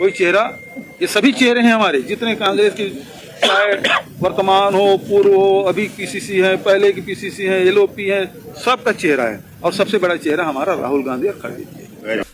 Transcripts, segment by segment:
कोई चेहरा ये सभी चेहरे हैं हमारे जितने कांग्रेस की चाहे वर्तमान हो पूर्व हो अभी पीसीसी है पहले की पीसीसी है एलओपी है सबका चेहरा है और सबसे बड़ा चेहरा हमारा राहुल गांधी और खड़गे जी है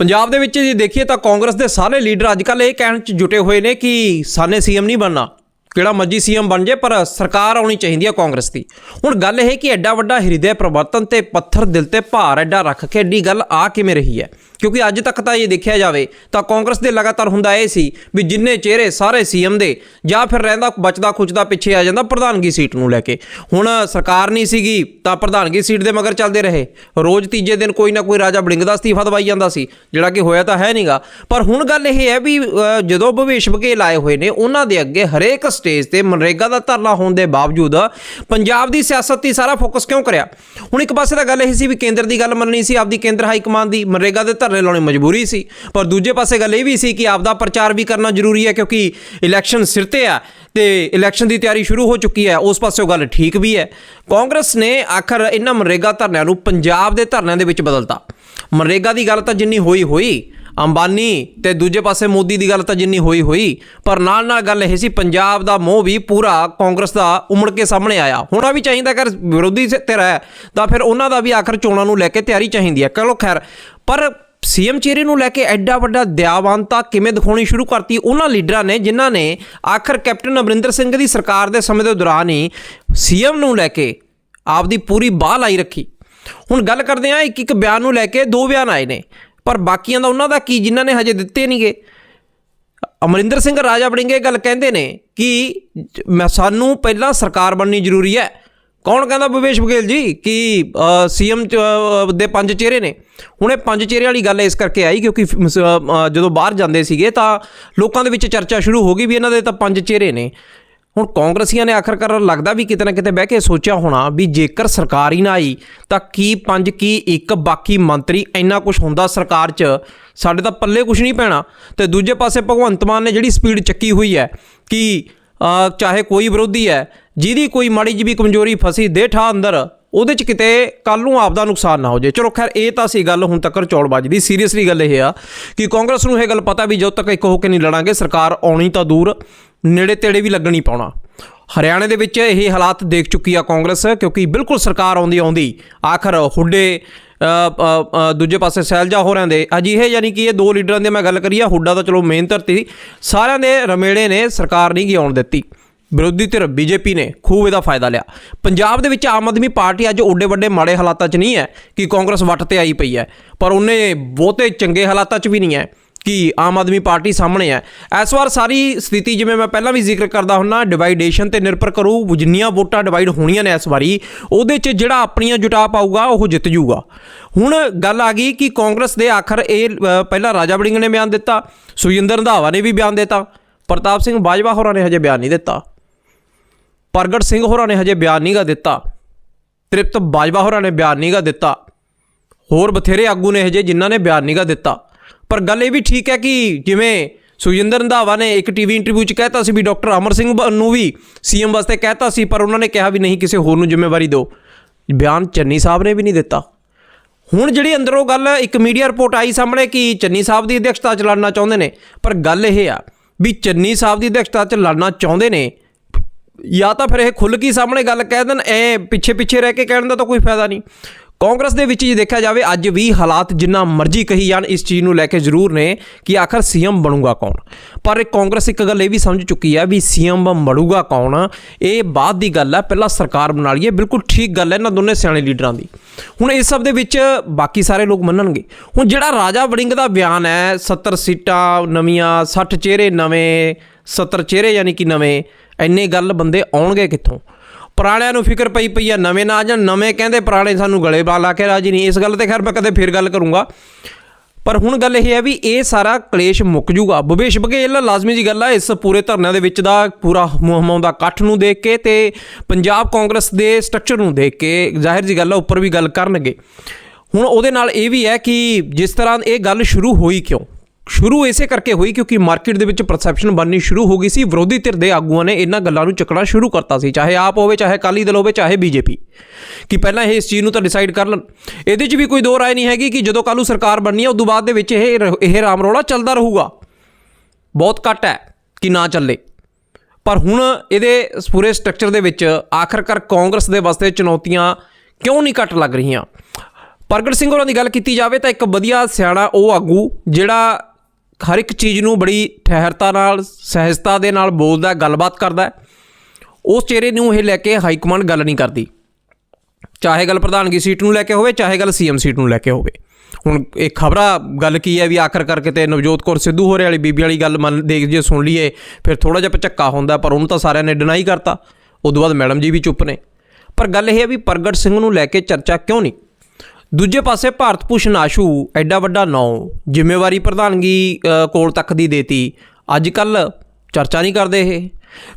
ਪੰਜਾਬ ਦੇ ਵਿੱਚ ਜੇ ਦੇਖੀਏ ਤਾਂ ਕਾਂਗਰਸ ਦੇ ਸਾਰੇ ਲੀਡਰ ਅੱਜ ਕੱਲ ਇਹ ਕਹਿਣ 'ਚ ਜੁਟੇ ਹੋਏ ਨੇ ਕਿ ਸਾਨੇ ਸੀਐਮ ਨਹੀਂ ਬਣਨਾ ਕਿਹੜਾ ਮਰਜੀ ਸੀਐਮ ਬਣ ਜੇ ਪਰ ਸਰਕਾਰ ਆਉਣੀ ਚਾਹੀਦੀ ਹੈ ਕਾਂਗਰਸ ਦੀ ਹੁਣ ਗੱਲ ਇਹ ਕਿ ਐਡਾ ਵੱਡਾ ਹਿਰਦੇ ਪਰਿਵਰਤਨ ਤੇ ਪੱਥਰ ਦਿਲ ਤੇ ਭਾਰ ਐਡਾ ਰੱਖ ਕੇ ਐਡੀ ਗੱਲ ਆ ਕਿਵੇਂ ਰਹੀ ਹੈ ਕਿਉਂਕਿ ਅੱਜ ਤੱਕ ਤਾਂ ਇਹ ਦੇਖਿਆ ਜਾਵੇ ਤਾਂ ਕਾਂਗਰਸ ਦੇ ਲਗਾਤਾਰ ਹੁੰਦਾ ਇਹ ਸੀ ਵੀ ਜਿੰਨੇ ਚਿਹਰੇ ਸਾਰੇ ਸੀਐਮ ਦੇ ਜਾਂ ਫਿਰ ਰਹਿੰਦਾ, ਬਚਦਾ, ਖੁਚਦਾ ਪਿੱਛੇ ਆ ਜਾਂਦਾ ਪ੍ਰਧਾਨਗੀ ਸੀਟ ਨੂੰ ਲੈ ਕੇ। ਹੁਣ ਸਰਕਾਰ ਨਹੀਂ ਸੀਗੀ ਤਾਂ ਪ੍ਰਧਾਨਗੀ ਸੀਟ ਦੇ ਮਗਰ ਚੱਲਦੇ ਰਹੇ। ਰੋਜ਼ ਤੀਜੇ ਦਿਨ ਕੋਈ ਨਾ ਕੋਈ ਰਾਜਾ ਬੜਿੰਗ ਦਾ ਅਸਤੀਫਾ ਦਵਾਈ ਜਾਂਦਾ ਸੀ, ਜਿਹੜਾ ਕਿ ਹੋਇਆ ਤਾਂ ਹੈ ਨਹੀਂਗਾ ਪਰ ਹੁਣ ਗੱਲ ਇਹ ਹੈ ਵੀ ਜਦੋਂ ਭਵੇਸ਼ ਬਘੇਲ ਆਏ ਹੋਏ ਨੇ, ਉਹਨਾਂ ਦੇ ਅੱਗੇ ਹਰੇਕ ਸਟੇਜ ਤੇ ਮਨਰੇਗਾ ਦਾ ਧਰਨਾ ਹੋਣ ਦੇ ਬਾਵਜੂਦ ਪੰਜਾਬ ਦੀ ਸਿਆਸਤ ਤੇ ਸਾਰਾ ਫੋਕਸ ਕਿਉਂ ਕਰਿਆ? ਹੁਣ ਇੱਕ ਪਾਸੇ ਤਾਂ ਗੱਲ ਇਹ ਸੀ ਵੀ ਕੇਂਦਰ ਦੀ ਗੱਲ ਮੰਨਣੀ ਸੀ, ਆਪਦੀ ਕੇਂਦਰ ਹਾਈ ਕਮਾਂਡ ਦੀ ਮਨਰੇਗਾ ਦੇ ਧਰਨੇ ਲਾਉਣੀ ਮਜਬੂਰੀ ਸੀ। ਪਰ ਦੂਜੇ ਪਾਸੇ ਗੱਲ ਇਹ ਵੀ ਸੀ ਕਿ ਆਪਦਾ ਪ੍ਰਚਾਰ ਵੀ ਕਰਨਾ ਜ਼ਰੂਰੀ ਹੈ ਕਿਉਂਕਿ ਇਲੈਕਸ਼ਨ ਸਿਰ ਤੇ ਆ ਤੇ ਇਲੈਕਸ਼ਨ ਦੀ ਤਿਆਰੀ ਸ਼ੁਰੂ ਹੋ ਚੁੱਕੀ ਹੈ, ਉਸ ਪਾਸੇ ਉਹ ਗੱਲ ਠੀਕ ਵੀ ਹੈ। ਕਾਂਗਰਸ ਨੇ ਆਖਰ ਇਹਨਾਂ ਮਨਰੇਗਾ ਧਰਨਿਆਂ ਨੂੰ ਪੰਜਾਬ ਦੇ ਧਰਨਿਆਂ ਦੇ ਵਿੱਚ ਬਦਲਤਾ। ਮਨਰੇਗਾ ਦੀ ਗੱਲ ਤਾਂ ਜਿੰਨੀ ਹੋਈ ਹੋਈ, ਅੰਬਾਨੀ ਤੇ ਦੂਜੇ ਪਾਸੇ ਮੋਦੀ ਦੀ ਗੱਲ ਤਾਂ ਜਿੰਨੀ ਹੋਈ ਹੋਈ, ਪਰ ਨਾਲ ਨਾਲ ਗੱਲ ਇਹ ਸੀ ਪੰਜਾਬ ਦਾ ਮੋਹ ਵੀ ਪੂਰਾ ਕਾਂਗਰਸ ਦਾ ਉਮੜ ਕੇ ਸਾਹਮਣੇ ਆਇਆ। ਹੋਣਾ ਵੀ ਚਾਹੀਦਾ ਅਗਰ ਵਿਰੋਧੀ ਸੇ ਧਿਰ ਹੈ, ਤਾਂ ਫਿਰ ਉਹਨਾਂ ਦਾ ਵੀ ਆਖਰ ਚੋਣਾਂ ਨੂੰ ਲੈ ਕੇ ਤਿਆਰੀ ਚਾਹੀਦੀ ਹੈ। ਚਲੋ ਖੈਰ, ਪਰ ਸੀਐਮ ਚਿਹਰੇ ਨੂੰ ਲੈ ਕੇ ਐਡਾ ਵੱਡਾ ਦਿਆਵਾਨਤਾ ਕਿਵੇਂ ਦਿਖਾਉਣੀ ਸ਼ੁਰੂ ਕਰਤੀ? ਉਹਨਾਂ ਲੀਡਰਾਂ ਨੇ, ਜਿਨ੍ਹਾਂ ਨੇ ਆਖਰ ਕੈਪਟਨ ਅਮਰਿੰਦਰ ਸਿੰਘ ਦੀ ਸਰਕਾਰ ਦੇ ਸਮੇਂ ਦੇ ਦੌਰਾਨ ਹੀ ਸੀਐਮ ਨੂੰ ਲੈ ਕੇ ਆਪ ਦੀ ਪੂਰੀ ਬਾਹ ਲਾਈ ਰੱਖੀ। ਹੁਣ ਗੱਲ ਕਰਦੇ ਆ ਇੱਕ ਇੱਕ ਬਿਆਨ ਨੂੰ ਲੈ ਕੇ ਦੋ ਬਿਆਨ ਆਏ ਨੇ। ਪਰ ਬਾਕੀਆਂ ਦਾ ਉਹਨਾਂ ਦਾ ਕੀ, ਜਿਨ੍ਹਾਂ ਨੇ ਹਜੇ ਦਿੱਤੇ ਨਹੀਂਗੇ? ਅਮਰਿੰਦਰ ਸਿੰਘ ਰਾਜਾ ਵੜਿੰਗ ਇਹ ਗੱਲ ਕਹਿੰਦੇ ਨੇ ਕਿ ਮੈਂ, ਸਾਨੂੰ ਪਹਿਲਾਂ ਸਰਕਾਰ ਬਣਨੀ ਜ਼ਰੂਰੀ ਹੈ। ਕੌਣ ਕਹਿੰਦਾ ਭੁਪੇਸ਼ ਬਘੇਲ ਜੀ? ਕਿ ਸੀਐਮ ਦੇ ਪੰਜ ਚਿਹਰੇ ਨੇ? ਹੁਣ ਇਹ ਪੰਜ ਚਿਹਰੇ ਵਾਲੀ ਗੱਲ ਇਸ ਕਰਕੇ ਆਈ ਕਿਉਂਕਿ ਜਦੋਂ ਬਾਹਰ ਜਾਂਦੇ ਸੀਗੇ ਤਾਂ ਲੋਕਾਂ ਦੇ ਵਿੱਚ ਚਰਚਾ ਸ਼ੁਰੂ ਹੋ ਗਈ ਵੀ ਇਹਨਾਂ ਦੇ ਤਾਂ ਪੰਜ ਚਿਹਰੇ ਨੇ। ਹੁਣ ਕਾਂਗਰਸੀਆਂ ਨੇ ਆਖਰਕਾਰ ਲੱਗਦਾ ਵੀ ਕਿਤੇ ਨਾ ਕਿਤੇ ਬਹਿ ਕੇ ਸੋਚਿਆ ਹੋਣਾ ਵੀ ਜੇਕਰ ਸਰਕਾਰ ਹੀ ਨਾ ਆਈ, ਤਾਂ ਕੀ ਪੰਜ, ਕੀ ਇੱਕ ਬਾਕੀ ਮੰਤਰੀ ਇੰਨਾ ਕੁਝ ਹੁੰਦਾ ਸਰਕਾਰ 'ਚ? ਸਾਡੇ ਤਾਂ ਪੱਲੇ ਕੁਝ ਨਹੀਂ ਪੈਣਾ। ਤੇ ਦੂਜੇ ਪਾਸੇ ਭਗਵੰਤ ਮਾਨ ਨੇ ਜਿਹੜੀ ਸਪੀਡ ਚੱਕੀ ਹੋਈ ਹੈ ਕਿ ਚਾਹੇ ਕੋਈ ਵਿਰੋਧੀ ਹੈ, ਜਿਹਦੀ ਕੋਈ ਮਾੜੀ ਜਿਹੀ ਵੀ ਕਮਜ਼ੋਰੀ ਫਸੀ ਦੇ ਠਾ ਅੰਦਰ, ਉਹਦੇ 'ਚ ਕਿਤੇ ਕੱਲ ਨੂੰ ਆਪ ਦਾ ਨੁਕਸਾਨ ਨਾ ਹੋ ਜਾਏ। ਚਲੋ ਖੈਰ, ਇਹ ਤਾਂ ਸੀ ਗੱਲ ਹੁਣ ਤੱਕ ਚੌੜਬਾਜ਼ੀ ਦੀ ਸੀਰੀਅਸਲੀ ਗੱਲ ਇਹ ਆ ਕਿ ਕਾਂਗਰਸ ਨੂੰ ਇਹ ਗੱਲ ਪਤਾ ਵੀ ਜਦੋਂ ਤੱਕ ਇੱਕ ਹੋ ਕੇ ਨਹੀਂ ਲੜਾਂਗੇ, ਸਰਕਾਰ ਆਉਣੀ ਤਾਂ ਦੂਰ, ਨੇੜੇ ਤੇੜੇ ਵੀ ਲੱਗਣੀ ਪਾਉਣਾ। ਹਰਿਆਣੇ ਦੇ ਵਿੱਚ ਇਹ ਹਾਲਾਤ ਦੇਖ ਚੁੱਕੀ ਆ ਕਾਂਗਰਸ, ਕਿਉਂਕਿ ਬਿਲਕੁਲ ਸਰਕਾਰ ਆਉਂਦੀ ਆਉਂਦੀ ਆਖਰ ਹੁੱਡੇ ਦੂਜੇ ਪਾਸੇ ਸੈਲਜਾ ਹੋਰਾਂ ਦੇ ਅਜਿਹੇ ਯਾਨੀ ਕਿ ਇਹ ਦੋ ਲੀਡਰਾਂ ਦੀ ਮੈਂ ਗੱਲ ਕਰੀ ਆ, ਹੁੱਡਾ ਤਾਂ ਚਲੋ ਮੇਨ ਧਰਤੀ ਸਾਰਿਆਂ ਦੇ ਰਮੇੜੇ ਨੇ ਸਰਕਾਰ ਨਹੀਂ ਗਿਆਉਣ ਦਿੱਤੀ। ਵਿਰੋਧੀ ਧਿਰ ਬੀਜੇਪੀ ਨੇ ਖੂਬ ਇਹਦਾ ਫਾਇਦਾ ਲਿਆ। ਪੰਜਾਬ ਦੇ ਵਿੱਚ ਆਮ ਆਦਮੀ ਪਾਰਟੀ ਅੱਜ ਓਡੇ ਵੱਡੇ ਮਾੜੇ ਹਾਲਾਤਾਂ 'ਚ ਨਹੀਂ ਹੈ ਕਿ ਕਾਂਗਰਸ ਵੱਟ ਤੇ ਆਈ ਪਈ ਹੈ। ਪਰ ਉਹਨੇ ਬਹੁਤੇ ਚੰਗੇ ਹਾਲਾਤਾਂ 'ਚ ਵੀ ਨਹੀਂ ਹੈ। ਕਿ ਆਮ ਆਦਮੀ ਪਾਰਟੀ ਸਾਹਮਣੇ ਹੈ। ਇਸ ਵਾਰ ਸਾਰੀ ਸਥਿਤੀ ਜਿਵੇਂ ਮੈਂ ਪਹਿਲਾਂ ਵੀ ਜ਼ਿਕਰ ਕਰਦਾ ਹੁੰਨਾ ਡਿਵਾਈਡੇਸ਼ਨ ਤੇ ਨਿਰਭਰ ਕਰੂ ਜਿੰਨੀਆਂ ਵੋਟਾਂ ਡਿਵਾਈਡ ਹੋਣੀਆਂ ਨੇ ਇਸ ਵਾਰੀ, ਉਹਦੇ 'ਚ ਜਿਹੜਾ ਆਪਣੀਆਂ ਜੁਟਾ ਪਾਊਗਾ, ਉਹ ਜਿੱਤ ਜੂਗਾ। ਹੁਣ ਗੱਲ ਆ ਗਈ ਕਿ ਕਾਂਗਰਸ ਦੇ ਆਖਰ ਇਹ ਪਹਿਲਾਂ ਰਾਜਾ ਬੜਿੰਗ ਨੇ ਬਿਆਨ ਦਿੱਤਾ, ਸੁਖਜਿੰਦਰ ਰੰਧਾਵਾ ਨੇ ਵੀ ਬਿਆਨ ਦਿੱਤਾ, ਪ੍ਰਤਾਪ ਸਿੰਘ ਬਾਜਵਾ ਹੋਰਾਂ ਨੇ ਹਜੇ ਬਿਆਨ ਨਹੀਂ ਦਿੱਤਾ। ਪ੍ਰਗਟ ਸਿੰਘ ਹੋਰਾਂ ਨੇ ਹਜੇ ਬਿਆਨ ਨਹੀਂਗਾ ਦਿੱਤਾ। ਤ੍ਰਿਪਤ ਬਾਜਵਾ ਹੋਰਾਂ ਨੇ ਬਿਆਨ ਨਹੀਂਗਾ ਦਿੱਤਾ। ਹੋਰ ਬਥੇਰੇ ਆਗੂ ਨੇ ਹਜੇ ਜਿਨ੍ਹਾਂ ਨੇ ਬਿਆਨ ਨਹੀਂਗਾ ਦਿੱਤਾ। ਪਰ ਗੱਲ ਇਹ ਵੀ ਠੀਕ ਹੈ ਕਿ ਜਿਵੇਂ ਸੁਖਜਿੰਦਰ ਰੰਧਾਵਾ ਨੇ ਇੱਕ ਟੀਵੀ ਇੰਟਰਵਿਊ 'ਚ ਕਹਿਤਾ ਸੀ ਵੀ ਡਾਕਟਰ ਅਮਰ ਸਿੰਘ ਨੂੰ ਵੀ ਸੀਐਮ ਵਾਸਤੇ ਕਹਿਤਾ ਸੀ, ਪਰ ਉਹਨਾਂ ਨੇ ਕਿਹਾ ਵੀ ਨਹੀਂ, ਕਿਸੇ ਹੋਰ ਨੂੰ ਜ਼ਿੰਮੇਵਾਰੀ ਦਿਓ। ਬਿਆਨ ਚੰਨੀ ਸਾਹਿਬ ਨੇ ਵੀ ਨਹੀਂ ਦਿੱਤਾ। ਹੁਣ ਜਿਹੜੀ ਅੰਦਰੋਂ ਗੱਲ, ਇੱਕ ਮੀਡੀਆ ਰਿਪੋਰਟ ਆਈ ਸਾਹਮਣੇ ਕਿ ਚੰਨੀ ਸਾਹਿਬ ਦੀ ਅਧਿਕਸ਼ਤਾ 'ਚ ਲੜਨਾ ਚਾਹੁੰਦੇ ਨੇ, ਪਰ ਗੱਲ ਇਹ ਆ ਵੀ ਚੰਨੀ ਸਾਹਿਬ ਦੀ ਅਧਿਕਸ਼ਤਾ 'ਚ ਲੜਨਾ ਚਾਹੁੰਦੇ ਨੇ, ਜਾਂ ਤਾਂ ਫਿਰ ਇਹ ਖੁੱਲ੍ਹ ਕੇ ਸਾਹਮਣੇ ਗੱਲ ਕਹਿ ਦੇਣ, ਐ ਪਿੱਛੇ ਪਿੱਛੇ ਰਹਿ ਕੇ ਕਹਿਣ ਦਾ ਤਾਂ ਕੋਈ ਫਾਇਦਾ ਨਹੀਂ। ਕਾਂਗਰਸ ਦੇ ਵਿੱਚ ਜੇ ਦੇਖਿਆ ਜਾਵੇ, ਅੱਜ ਵੀ ਹਾਲਾਤ ਜਿੰਨਾ ਮਰਜ਼ੀ ਕਹੀ ਜਾਣ, ਇਸ ਚੀਜ਼ ਨੂੰ ਲੈ ਕੇ ਜ਼ਰੂਰ ਨੇ ਕਿ ਆਖਰ ਸੀਐਮ ਬਣੂਗਾ ਕੌਣ? ਪਰ ਇਹ ਕਾਂਗਰਸ ਇੱਕ ਗੱਲ ਇਹ ਵੀ ਸਮਝ ਚੁੱਕੀ ਹੈ ਵੀ ਸੀਐਮ ਬਣੂਗਾ ਕੌਣ? ਇਹ ਬਾਅਦ ਦੀ ਗੱਲ ਹੈ ਪਹਿਲਾਂ ਸਰਕਾਰ ਬਣਾ ਲਈਏ, ਬਿਲਕੁਲ ਠੀਕ ਗੱਲ ਹੈ ਇਹਨਾਂ ਦੋਨੇ ਸਿਆਣੇ ਲੀਡਰਾਂ ਦੀ। ਹੁਣ ਇਸ ਸਭ ਦੇ ਵਿੱਚ ਬਾਕੀ ਸਾਰੇ ਲੋਕ ਮੰਨਣਗੇ। ਹੁਣ ਜਿਹੜਾ ਰਾਜਾ ਵੜਿੰਗ ਦਾ ਬਿਆਨ ਹੈ 70 ਸੀਟਾਂ ਨਵੀਆਂ 60 ਚਿਹਰੇ ਨਵੇਂ 70 ਚਿਹਰੇ ਯਾਨੀ ਕਿ ਨਵੇਂ, ਇੰਨੇ ਗੱਲ ਬੰਦੇ ਆਉਣਗੇ ਕਿੱਥੋਂ? ਪੁਰਾਣਿਆਂ ਨੂੰ ਫਿਕਰ ਪਈ ਪਈ ਆ, ਨਵੇਂ ਨਾ ਜਾਂ ਨਵੇਂ ਕਹਿੰਦੇ ਪੁਰਾਣੇ ਸਾਨੂੰ ਗਲੇ ਬਾ ਲਾ ਕੇ ਰਾਜੀ ਨਹੀਂ। ਇਸ ਗੱਲ ਤੇ ਖੈਰ ਮੈਂ ਕਦੇ ਫਿਰ ਗੱਲ ਕਰੂੰਗਾ। ਪਰ ਹੁਣ ਗੱਲ ਇਹ ਹੈ ਵੀ ਇਹ ਸਾਰਾ ਕਲੇਸ਼ ਮੁੱਕ ਜੂਗਾ। ਭੁਪੇਸ਼ ਬਘੇਲ ਲਾਜ਼ਮੀ ਜੀ ਗੱਲ ਆ, ਇਸ ਪੂਰੇ ਧਰਨਿਆਂ ਦੇ ਵਿੱਚ ਦਾ ਪੂਰਾ ਮੁਹਿੰਮਾਂ ਦਾ ਇਕੱਠ ਨੂੰ ਦੇਖ ਕੇ ਤੇ ਪੰਜਾਬ ਕਾਂਗਰਸ ਦੇ ਸਟਰਕਚਰ ਨੂੰ ਦੇਖ ਕੇ ਜ਼ਾਹਿਰ ਜੀ ਗੱਲ ਆ, ਉੱਪਰ ਵੀ ਗੱਲ ਕਰਨਗੇ। ਹੁਣ ਉਹਦੇ ਨਾਲ ਇਹ ਵੀ ਹੈ ਕਿ ਜਿਸ ਤਰ੍ਹਾਂ ਇਹ ਗੱਲ ਸ਼ੁਰੂ ਹੋਈ ਕਿਉਂ? ਸ਼ੁਰੂ ਇਸੇ ਕਰਕੇ ਹੋਈ ਕਿਉਂਕਿ ਮਾਰਕੀਟ ਦੇ ਵਿੱਚ ਪਰਸੈਪਸ਼ਨ ਬਣਨੀ ਸ਼ੁਰੂ ਹੋ ਗਈ ਸੀ। ਵਿਰੋਧੀ ਧਿਰ ਦੇ ਆਗੂਆਂ ਨੇ ਇਹਨਾਂ ਗੱਲਾਂ ਨੂੰ ਚੱਕਣਾ ਸ਼ੁਰੂ ਕਰਤਾ ਸੀ, ਚਾਹੇ ਆਪ ਹੋਵੇ, ਚਾਹੇ ਅਕਾਲੀ ਦਲ ਹੋਵੇ, ਚਾਹੇ ਬੀਜੇਪੀ। ਕਿ ਪਹਿਲਾਂ ਇਹ ਇਸ ਚੀਜ਼ ਨੂੰ ਤਾਂ ਡਿਸਾਈਡ ਕਰ ਲੈਣ ਇਹਦੇ 'ਚ ਵੀ ਕੋਈ ਦੋ ਰਾਏ ਨਹੀਂ ਹੈਗੀ ਕਿ ਜਦੋਂ ਕੱਲ੍ਹ ਨੂੰ ਸਰਕਾਰ ਬਣਨੀ ਹੈ ਉਦੋਂ ਬਾਅਦ ਦੇ ਵਿੱਚ ਇਹ ਰ- ਇਹ ਰਾਮ ਰੌਲਾ ਚੱਲਦਾ ਰਹੂਗਾ। ਬਹੁਤ ਘੱਟ ਹੈ ਕਿ ਨਾ ਚੱਲੇ। ਪਰ ਹੁਣ ਇਹਦੇ ਪੂਰੇ ਸਟਰਕਚਰ ਦੇ ਵਿੱਚ ਆਖਰਕਾਰ ਕਾਂਗਰਸ ਦੇ ਵਾਸਤੇ ਚੁਣੌਤੀਆਂ ਕਿਉਂ ਨਹੀਂ ਘੱਟ ਲੱਗ ਰਹੀਆਂ? ਪ੍ਰਗਟ ਸਿੰਘ ਹੋਰਾਂ ਦੀ ਗੱਲ ਕੀਤੀ ਜਾਵੇ ਤਾਂ ਇੱਕ ਵਧੀਆ ਸਿਆਣਾ ਉਹ ਆਗੂ ਜਿਹੜਾ ਹਰ ਇੱਕ ਚੀਜ਼ ਨੂੰ ਬੜੀ ਠਹਿਰਤਾ ਨਾਲ, ਸਹਿਜਤਾ ਦੇ ਨਾਲ ਬੋਲਦਾ, ਗੱਲਬਾਤ ਕਰਦਾ ਉਸ ਚਿਹਰੇ ਨੂੰ ਇਹ ਲੈ ਕੇ ਹਾਈ ਕਮਾਂਡ ਗੱਲ ਨਹੀਂ ਕਰਦੀ। ਚਾਹੇ ਗੱਲ ਪ੍ਰਧਾਨਗੀ ਸੀਟ ਨੂੰ ਲੈ ਕੇ ਹੋਵੇ, ਚਾਹੇ ਗੱਲ ਸੀਐਮ ਸੀਟ ਨੂੰ ਲੈ ਕੇ ਹੋਵੇ। ਹੁਣ ਇਹ ਖਬਰਾਂ, ਗੱਲ ਕੀ ਹੈ ਵੀ ਆਖਰ ਕਰਕੇ ਤੇ ਨਵਜੋਤ ਕੌਰ ਸਿੱਧੂ ਹੋਰੇ ਵਾਲੀ ਬੀਬੀ ਵਾਲੀ ਗੱਲ ਮੰਨ, ਦੇਖ ਜੇ ਸੁਣ ਲਈਏ, ਫਿਰ ਥੋੜਾ ਜਿਹਾ ਪਚੱਕਾ ਹੁੰਦਾ, ਪਰ ਉਹਨੂੰ ਤਾਂ ਸਾਰਿਆਂ ਨੇ ਡਿਨਾਈ ਕਰਤਾ। ਉਦੋਂ ਬਾਅਦ ਮੈਡਮ ਜੀ ਵੀ ਚੁੱਪ ਨੇ। ਪਰ ਗੱਲ ਇਹ ਹੈ ਵੀ ਪ੍ਰਗਟ ਸਿੰਘ ਨੂੰ ਲੈ ਕੇ ਚਰਚਾ ਕਿਉਂ ਨਹੀਂ? ਦੂਜੇ ਪਾਸੇ ਭਾਰਤ ਭੂਸ਼ਣ ਆਸ਼ੂ ਐਡਾ ਵੱਡਾ ਨਾਂ, ਜ਼ਿੰਮੇਵਾਰੀ ਪ੍ਰਧਾਨਗੀ ਕੋਲ ਤੱਕ ਦੀ ਦੇਤੀ। ਅੱਜ ਕੱਲ ਚਰਚਾ ਨਹੀਂ ਕਰਦੇ ਇਹ।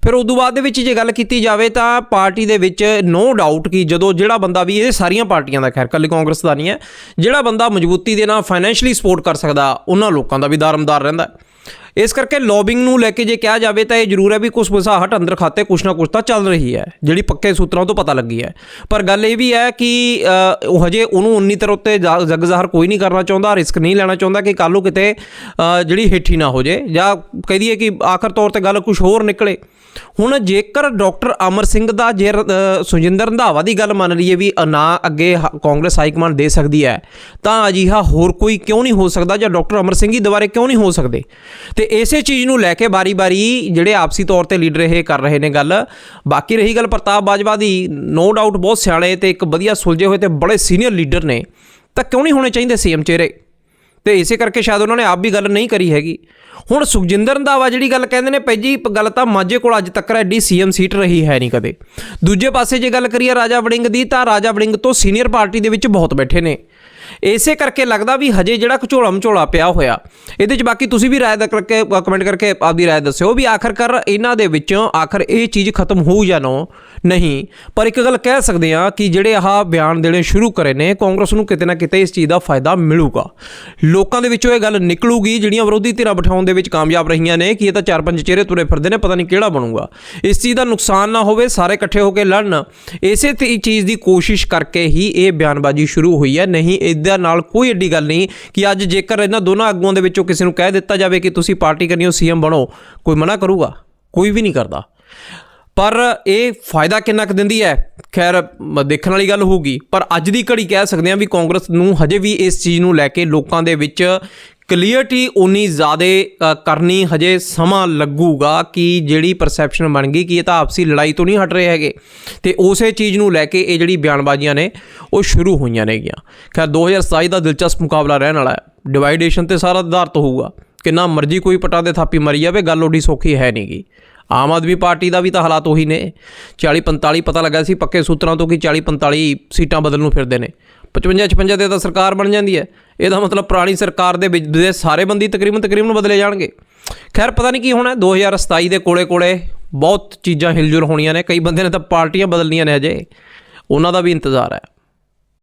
ਫਿਰ ਉਦੋਂ ਬਾਅਦ ਦੇ ਵਿੱਚ ਜੇ ਗੱਲ ਕੀਤੀ ਜਾਵੇ ਤਾਂ ਪਾਰਟੀ ਦੇ ਵਿੱਚ ਨੋ ਡਾਊਟ ਕਿ ਜਦੋਂ ਜਿਹੜਾ ਬੰਦਾ ਵੀ ਇਹ ਸਾਰੀਆਂ ਪਾਰਟੀਆਂ ਦਾ, ਖੈਰ ਕੱਲੀ ਕਾਂਗਰਸ ਦਾ ਨਹੀਂ ਹੈ, ਜਿਹੜਾ ਬੰਦਾ ਮਜ਼ਬੂਤੀ ਦੇ ਨਾਲ ਫਾਈਨੈਂਸ਼ਲੀ ਸਪੋਰਟ ਕਰ ਸਕਦਾ, ਉਹਨਾਂ ਲੋਕਾਂ ਦਾ ਵੀ ਦਾਰਮਦਾਰ ਰਹਿੰਦਾ। ਇਸ ਕਰਕੇ ਲੌਬਿੰਗ ਨੂੰ ਲੈ ਕੇ ਜੇ ਕਿਹਾ ਜਾਵੇ ਤਾਂ ਇਹ ਜ਼ਰੂਰ ਹੈ ਵੀ ਕੁਝ ਵਸਾਹਟ ਅੰਦਰ ਖਾਤੇ ਕੁਛ ਨਾ ਕੁਛ ਤਾਂ ਚੱਲ ਰਹੀ ਹੈ, ਜਿਹੜੀ ਪੱਕੇ ਸੂਤਰਾਂ ਤੋਂ ਪਤਾ ਲੱਗੀ ਹੈ। ਪਰ ਗੱਲ ਇਹ ਵੀ ਹੈ ਕਿ ਉਹ ਹਜੇ ਉਹਨੂੰ ਉਨੀ ਤਰ ਉੱਤੇ ਜਾ- ਜੱਗ ਜ਼ਾਹਰ ਕੋਈ ਨਹੀਂ ਕਰਨਾ ਚਾਹੁੰਦਾ, ਰਿਸਕ ਨਹੀਂ ਲੈਣਾ ਚਾਹੁੰਦਾ ਕਿ ਕੱਲ੍ਹ ਨੂੰ ਕਿਤੇ ਜਿਹੜੀ ਹੇਠੀ ਨਾ ਹੋ ਜੇ, ਜਾਂ ਕਹਿ ਦਈਏ ਕਿ ਆਖਰ ਤੌਰ ਤੇ ਗੱਲ ਕੁਝ ਹੋਰ ਨਿਕਲੇ। ਹੁਣ ਜੇਕਰ ਡਾਕਟਰ ਅਮਰ ਸਿੰਘ ਦਾ ਜੇ ਰ- ਸੁਜਿੰਦਰ ਰੰਧਾਵਾ ਦੀ ਗੱਲ ਮੰਨ ਲਈਏ ਵੀ ਨਾ ਅੱਗੇ ਹ- ਕਾਂਗਰਸ ਹਾਈ ਕਮਾਂਡ ਦੇ ਸਕਦੀ ਹੈ, ਤਾਂ ਅਜਿਹਾ ਹੋਰ ਕੋਈ ਕਿਉਂ ਨਹੀਂ ਹੋ ਸਕਦਾ ਜਾਂ ਡਾਕਟਰ ਅਮਰ ਸਿੰਘ ਹੀ ਦੁਬਾਰੇ ਕਿਉਂ ਨਹੀਂ ਹੋ ਸਕਦੇ? ਤੇ ਇਸੇ ਚੀਜ਼ ਨੂੰ ਲੈ ਕੇ ਬਾਰੀ-ਬਾਰੀ ਜਿਹੜੇ ਆਪਸੀ ਤੌਰ ਤੇ ਲੀਡਰ ਇਹ ਕਰ ਰਹੇ ਨੇ ਗੱਲ। ਬਾਕੀ ਰਹੀ ਗੱਲ ਪ੍ਰਤਾਪ ਬਾਜਵਾ ਦੀ ਨੋ ਡਾਊਟ ਬਹੁਤ ਸਿਆਣੇ ਤੇ ਇੱਕ ਵਧੀਆ ਸੁਲਝੇ ਹੋਏ ਤੇ ਬੜੇ ਸੀਨੀਅਰ ਲੀਡਰ ਨੇ। ਤਾਂ ਕਿਉਂ ਨਹੀਂ ਹੋਣੇ ਚਾਹੀਦੇ ਸੀਐਮ ਚਿਹਰੇ? ਤੇ ਇਸੇ ਕਰਕੇ ਸ਼ਾਇਦ ਉਹਨਾਂ ਨੇ ਆਪ ਵੀ ਗੱਲ ਨਹੀਂ ਕਰੀ ਹੈਗੀ। ਹੁਣ ਸੁਖਜਿੰਦਰ ਰੰਧਾਵਾ ਜਿਹੜੀ ਗੱਲ ਕਹਿੰਦੇ ਨੇ ਪਹਿਜੀ ਗੱਲ ਤਾਂ ਮਾਝੇ ਕੋਲ ਅੱਜ ਤੱਕ ਐਡੀ ਸੀਐਮ ਸੀਟ ਰਹੀ ਹੈ ਨਹੀਂ ਕਦੇ। ਦੂਜੇ ਪਾਸੇ ਜੇ ਗੱਲ ਕਰੀਏ ਰਾਜਾ ਵੜਿੰਗ ਦੀ, ਤਾਂ ਰਾਜਾ ਵੜਿੰਗ ਤੋਂ ਸੀਨੀਅਰ ਪਾਰਟੀ ਦੇ ਵਿੱਚ ਬਹੁਤ ਬੈਠੇ ਨੇ। ਇਸੇ ਕਰਕੇ ਲੱਗਦਾ ਵੀ ਹਜੇ ਜਿਹੜਾ ਘਚੋਲਾ ਮਚੋਲਾ ਪਿਆ ਹੋਇਆ, ਇਹਦੇ 'ਚ ਬਾਕੀ ਤੁਸੀਂ ਵੀ ਰਾਏ ਦਾ ਕਰਕੇ ਕਮੈਂਟ ਕਰਕੇ ਆਪਦੀ ਰਾਏ ਦੱਸਿਓ ਵੀ ਆਖਰਕਾਰ ਇਹਨਾਂ ਦੇ ਵਿੱਚੋਂ ਆਖਰ ਇਹ ਚੀਜ਼ ਖਤਮ ਹੋਊ ਜਾਂ ਨਾ ਨਹੀਂ। ਪਰ ਇੱਕ ਗੱਲ ਕਹਿ ਸਕਦੇ ਆ ਕਿ ਜਿਹੜੇ ਆਹ ਬਿਆਨ ਦੇਣੇ ਸ਼ੁਰੂ ਕਰੇ ਨੇ, ਕਾਂਗਰਸ ਨੂੰ ਕਿਤੇ ਨਾ ਕਿਤੇ ਇਸ ਚੀਜ਼ ਦਾ ਫਾਇਦਾ ਮਿਲੂਗਾ। ਲੋਕਾਂ ਦੇ ਵਿੱਚੋਂ ਇਹ ਗੱਲ ਨਿਕਲੂਗੀ, ਜਿਹੜੀਆਂ ਵਿਰੋਧੀ ਧਿਰਾਂ ਬਿਠਾਉਣ ਦੇ ਵਿੱਚ ਕਾਮਯਾਬ ਰਹੀਆਂ ਨੇ ਕਿ ਇਹ ਤਾਂ ਚਾਰ ਪੰਜ ਚਿਹਰੇ ਤੁਰੇ ਫਿਰਦੇ ਨੇ, ਪਤਾ ਨਹੀਂ ਕਿਹੜਾ ਬਣੂਗਾ। ਇਸ ਚੀਜ਼ ਦਾ ਨੁਕਸਾਨ ਨਾ ਹੋਵੇ, ਸਾਰੇ ਇਕੱਠੇ ਹੋ ਕੇ ਲੜਨ। ਇਸੇ ਤੇ, ਚੀਜ਼ ਦੀ ਕੋਸ਼ਿਸ਼ ਕਰਕੇ ਹੀ ਇਹ ਬਿਆਨਬਾਜ਼ੀ ਸ਼ੁਰੂ ਹੋਈ ਹੈ, ਨਹੀਂ ਇਹ ਇਹਦਾ ਨਾਲ ਕੋਈ ਏਡੀ ਗੱਲ ਨਹੀਂ ਕਿ ਅੱਜ ਜੇਕਰ ਇਹਨਾਂ ਦੋਨਾਂ ਆਗੂਆਂ ਦੇ ਵਿੱਚੋਂ ਕਿਸੇ ਨੂੰ ਕਹਿ ਦਿੱਤਾ ਜਾਵੇ ਕਿ ਤੁਸੀਂ ਪਾਰਟੀ ਕਰਨੀ ਹੋ ਸੀਐਮ ਬਣੋ, ਕੋਈ ਮਨਾ ਕਰੂਗਾ? ਕੋਈ ਵੀ ਨਹੀਂ ਕਰਦਾ। ਪਰ ਇਹ ਫਾਇਦਾ ਕਿੰਨਾ ਕੁ ਦਿੰਦੀ ਹੈ? ਖੈਰ ਦੇਖਣ ਵਾਲੀ ਗੱਲ ਹੋਊਗੀ। ਪਰ ਅੱਜ ਦੀ ਘੜੀ ਕਹਿ ਸਕਦੇ ਹਾਂ ਵੀ ਕਾਂਗਰਸ ਨੂੰ ਹਜੇ ਵੀ ਇਸ ਚੀਜ਼ ਨੂੰ ਲੈ ਕੇ ਲੋਕਾਂ ਦੇ ਵਿੱਚ ਕਲੀਅਰਟੀ ਉਨੀ ਜ਼ਿਆਦਾ ਕਰਨੀ ਹਜੇ ਸਮਾਂ ਲੱਗੂਗਾ ਕਿ ਜਿਹੜੀ ਪਰਸੈਪਸ਼ਨ ਬਣ ਗਈ ਕਿ ਇਹ ਤਾਂ ਆਪਸੀ ਲੜਾਈ ਤੋਂ ਨਹੀਂ ਹਟ ਰਹੇ ਹੈਗੇ। ਤੇ ਉਸੇ ਚੀਜ਼ ਨੂੰ ਲੈ ਕੇ ਇਹ ਜਿਹੜੀ ਬਿਆਨਬਾਜ਼ੀਆਂ ਨੇ, ਉਹ ਸ਼ੁਰੂ ਹੋਈਆਂ ਨੇਗੀਆਂ। ਖੈਰ 2027 ਦਾ ਦਿਲਚਸਪ ਮੁਕਾਬਲਾ ਰਹਿਣ ਵਾਲਾ ਹੈ। ਡਿਵਾਈਡੇਸ਼ਨ ਤੇ ਸਾਰਾ ਆਧਾਰਿਤ ਹੋਊਗਾ। ਕਿੰਨਾ ਮਰਜ਼ੀ ਕੋਈ ਪਟਾ ਦੇ ਥਾਪੀ ਮਰੀ ਜਾਵੇ, ਗੱਲ ਓਡੀ ਸੌਖੀ ਹੈ ਨਹੀਂਗੀ ਆਮ ਆਦਮੀ ਪਾਰਟੀ ਦਾ ਵੀ ਤਾਂ ਹਾਲਾਤ ਉਹੀ ਨੇ। 40 45 ਪਤਾ ਲੱਗਾ ਸੀ ਪੱਕੇ ਸੂਤਰਾਂ ਤੋਂ ਕਿ 40 45 ਸੀਟਾਂ ਬਦਲ ਨੂੰ ਫਿਰਦੇ ਨੇ। 55 56 ਦੇ ਤਾਂ ਸਰਕਾਰ ਬਣ ਜਾਂਦੀ ਹੈ। ਇਹਦਾ ਮਤਲਬ ਪੁਰਾਣੀ ਸਰਕਾਰ ਦੇ ਵਿੱਚ ਦੇ ਸਾਰੇ ਬੰਦੀ ਤਕਰੀਬਨ ਤਕਰੀਬਨ ਬਦਲੇ ਜਾਣਗੇ। ਖੈਰ, ਪਤਾ ਨਹੀਂ ਕੀ ਹੋਣਾ 2027 ਦੇ ਕੋਲੇ ਕੋਲੇ ਬਹੁਤ ਚੀਜ਼ਾਂ ਹਿਲਜੁਲ ਹੋਣੀਆਂ ਨੇ। ਕਈ ਬੰਦੇ ਨੇ ਤਾਂ ਪਾਰਟੀਆਂ ਬਦਲਣੀਆਂ ਨੇ ਹਜੇ। ਉਹਨਾਂ ਦਾ ਵੀ ਇੰਤਜ਼ਾਰ ਹੈ।